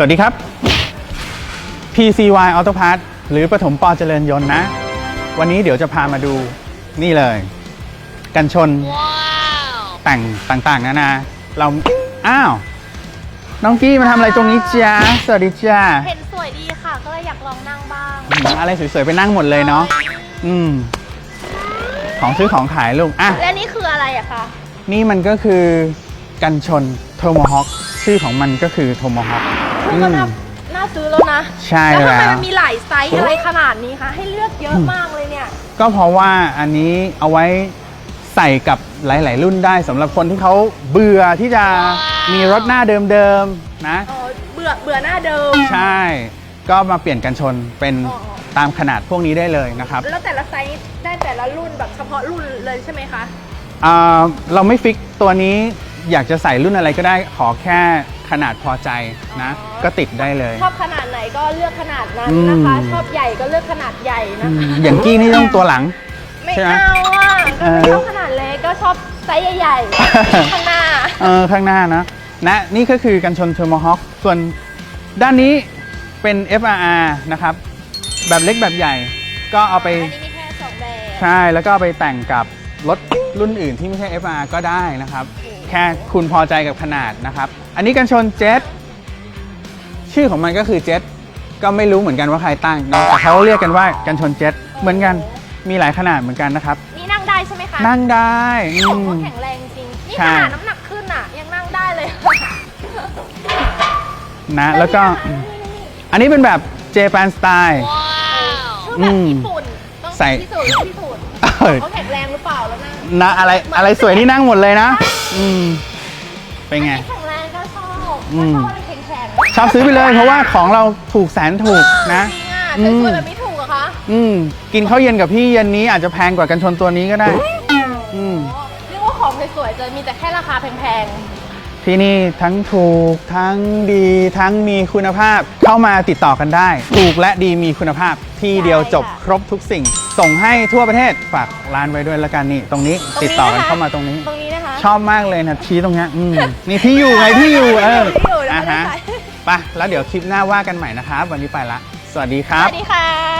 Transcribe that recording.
สวัสดีครับ PCY Auto Parts หรือปฐมปอเจริญยนต์นะ วันนี้เดี๋ยวจะพามาดูนี่เลย กันชน แต่งต่างๆนานาเรา อ้าว น้องกี้มาทำอะไรตรงนี้จ้าสวัสดีจ้าเห็นสวยดีค่ะ ก็เลยอยากลองนั่งบ้างอะไรสวยๆ ไปนั่งหมดเลยเนาะอืม ของซื้อของขายลูกอะ และนี่คืออะไรอะคะนี่มันก็คือกันชนโทโมฮอคชื่อของมันก็คือโทโมฮอค คือก็น่าน่าซื้อแล้วนะใช่แล้วทำไมแล้ว มันมีหลายไซส์อะไรขนาดนี้คะให้เลือกเยอะมากเลยเนี่ย ก็เพราะว่าอันนี้เอาไว้ใส่กับหลาย ๆ รุ่นได้สำหรับคนที่เขาเบื่อที่จะมีรถหน้าเดิม ๆ นะ อ๋อเบื่อเบื่อหน้าเดิม ใช่ก็มาเปลี่ยนกันชนเป็นอ๋อ ตามขนาดพวกนี้ได้เลยนะครับแล้วแต่ละไซส์ได้แต่ละรุ่นแบบเฉพาะรุ่นเลยใช่ไหมคะ อ่าเราไม่ฟิกตัวนี้ อยากจะใส่รุ่นอะไรก็ได้ขอแค่ขนาดพอใจนะอ๋อก็ติดได้เลย ชอบขนาดไหนก็เลือกขนาดนั้นนะคะ อืม ชอบใหญ่ก็เลือกขนาดใหญ่อืนะมคะอย่างกี้นี่ต้องตัวหลัง ไม่ใช่ไหมเอาอะก็ไม่เออชอบขนาดเล็กก็ชอบไซส์ใหญ่ๆ ข้างหน้า เออข้างหน้านะนะนี่ก็คือกันชนเทอร์โมฮอคส่วนด้านนี้เป็น FRR นะครับ แบบเล็กแบบใหญ่ก็เอาไปอันนี้มีแค่สองแบบ ใช่แล้วก็เอาไปแต่งกับ รถรุ่นอื่นที่ไม่ใช่ FR ก็ได้นะครับ แค่คุณพอใจกับขนาดนะครับ อันนี้กันชนเจ็ตชื่อของมันก็คือเจ็ตก็ไม่รู้เหมือนกันว่าใครตั้งเนาะแต่เขาเรียกกันว่ากันชนเจ็ตเหมือนกันมีหลายขนาดเหมือนกันนะครับ นี่นั่งได้ใช่ไหมคะนั่งได้อืโอ้โหมแข็งแรงจริง นี่ใช่ขนาดน้ำหนักขึ้นอะ ยังนั่งได้เลย นะแล้วก็อืมอันนี้เป็นแบบเจแปนสไตล์คือแบบญี่ปุ่น ต้องใส่พิสูจน์ญี่ปุ่น เออเขาแข็งแรงหรือเปล่าแล้วนะนะอะไรอะไรสวยนี่นั่งหมดเลยนะ อืมเป็นไงอันนี้แข็งแรงก็ชอบอืก็มชอบอะไรแข็งแข็งชอบซื้อไปเลย เพราะว่าของเราถูกแสนถูกนะ จริงอะอืมสวยๆแบบนี้ถูกเหรอคะอืมกินข้าวเย็นกับพี่เย็นนี้อาจจะแพงกว่ากันชนตัวนี้ก็ได้ อืมอ๋อเรียกว่าของสวยๆจะมีแต่แค่ราคาแพง ที่นี่ทั้งถูกทั้งดีทั้งมีคุณภาพ เข้ามาติดต่อกันได้ ถูกและดีมีคุณภาพที่เดียวจบครบทุกสิ่ง ส่งให้ทั่วประเทศฝากร้านไว้ด้วยละกันนี่ ตรงนี้ๆติดต่อกันะคะเข้ามาตรงนี้ ตรงนี้นะคะชอบมากเลยนะชี้ตรงเนี้ยอืมนี่ที่อยู่ไงที่อยู่เออที่อยู่นะอะไม่ได้ฮะใส่ไปแล้วเดี๋ยวคลิปหน้าว่ากันใหม่นะครับวันนี้ไปละ สวัสดีคสรับวัสดีค่ะ